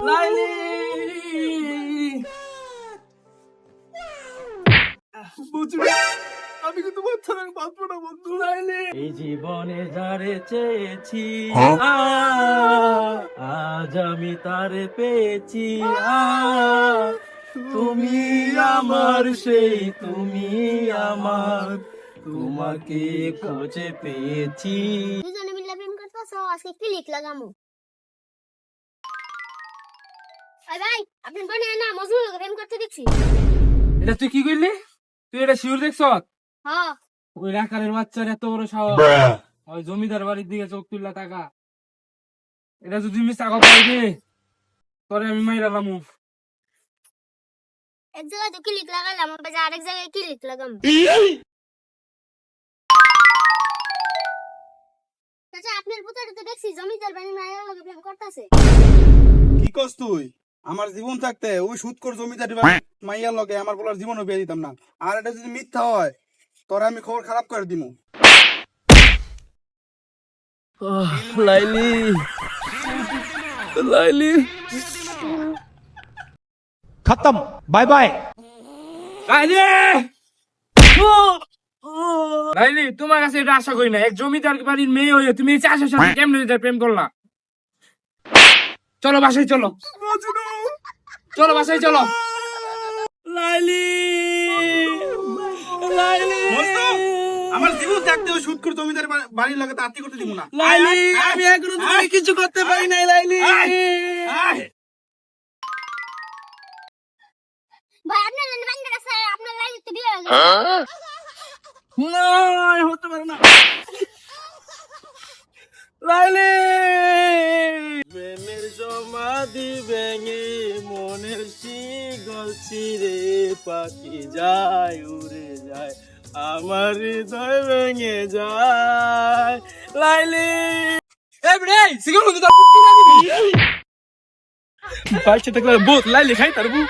লাইলি আমি কিন্তু বাচ্চা না না বন্ধু লাইলি এই জীবনে যারে চেয়েছি আ, আজ আমি তারে পেয়েছি তুমি আমার সেই তুমি আমার তোমাকে খুঁজে পেয়েছি। দুজনে মিলে প্রেম করতেছ আজকে লাগামু। আই ভাই আপনি বনে না মজুর প্রেম করতে দেখছি। এটা তুই কি করলি? তুই এটা শিওর দেখছ? হ্যাঁ ওই রাখারের বাচ্চার এত বড় সাহস। ওই জমিদার বাড়ির দিকে চোখ তুললা টাকা। এটা যদি মিস আগত পাইবে তোরে আমি মাইরালাম এক জায়গায় তো ক্লিক লাগালাম আবার আরেক জায়গায় ক্লিক লাগাম। চাচা আপনার পুত্রটা তো দেখছি জমিদার বাড়ি মায়ের লগে প্রেম করতেছে। কি কস তুই? আমার জীবন থাকতে ওই সুৎকর জমিদারি হ্যাঁ। মাইয়া লগে আমার বলার জীবন বিয়ে দিতাম না। আর এটা যদি মিথ্যা হয় তোরা আমি খবর খারাপ করে দিব লাইলি। লাইলি। খতম। Bye bye. লাইলি! লাইলি তোমার কাছে এটা আশা করি না। এক জমিদার বাড়ির মেয়ে হয়ে তুমি চাষের সাথে কেমন প্রেম করলা? চলো বাসায় চলো। চলো বাসায় চলো। লাইলি! লাইলি! আমার জীবন থাকতে ওই সুদ কর জমিদারি বাড়ির লগে তো করতে দিব না। লাইলি আমি এখনও তোমাকে কিছু করতে পারি নাই লাইলি। ভাই আপনার জন্য আছে আপনার লাইন তো বিয়ে হয়ে গেছে। না হতে পারে না। লাইলি! ভেঙে মনের শিগল ছিঁড়ে পাখি যায়, উড়ে যায়। আমার হৃদয় ভেঙে যায়। লাইলি! বাচ্চা থাকলে দিবি বহুত লাইলি খাই তার তারবু